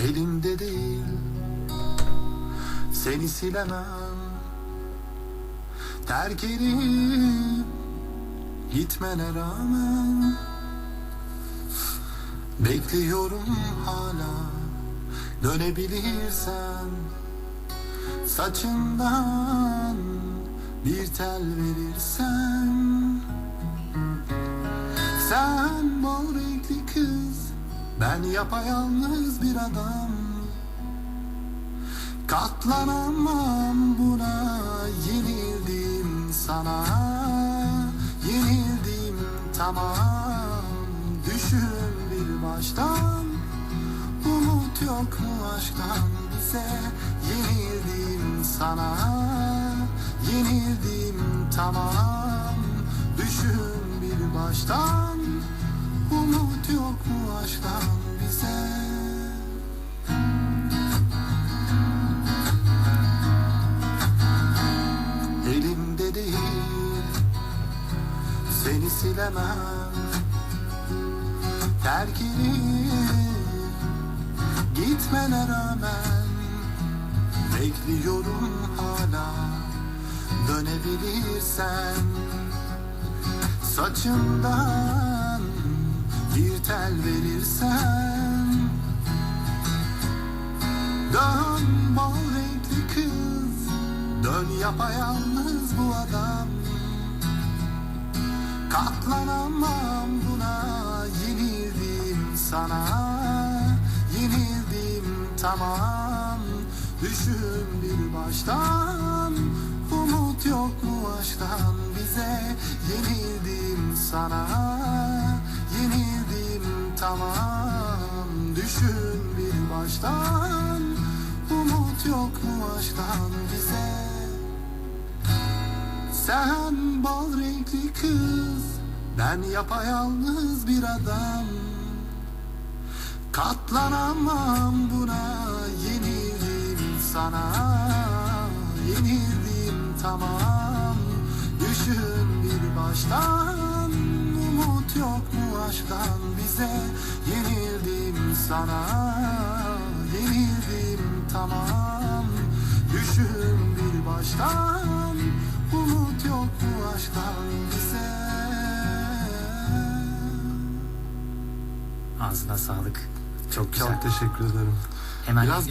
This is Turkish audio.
Elimde değil Seni silemem. Terk edip Gitmene rağmen Bekliyorum hala. Dönebilirsen Saçından Bir tel verirsen Sen kız Ben yapayalnız bir adam. Katlanamam buna Yenildim sana. Yenildim tamam. Düşün bir baştan. Umut yok mu aşktan bize? Yenildim sana. Yenildim tamam. Düşün bir baştan değil. Seni silemem. Terk edip Gitmene rağmen Bekliyorum hala. Dönebilirsen Saçından Bir tel verirsen Dön yapayalnız bu adam. Katlanamam buna. Yenildim sana. Yenildim tamam. Düşün bir baştan. Umut yok mu aşktan bize? Yenildim sana. Yenildim tamam. Düşün bir baştan. Umut yok mu aşktan sen bal renkli kız Ben yapayalnız bir adam. Katlanamam buna Yenildim sana Yenildim tamam. Düşün bir baştan Umut yok mu aşktan bize Yenildim sana Ağzına sağlık. Çok güzel. Çok teşekkür ederim. Hemen Biraz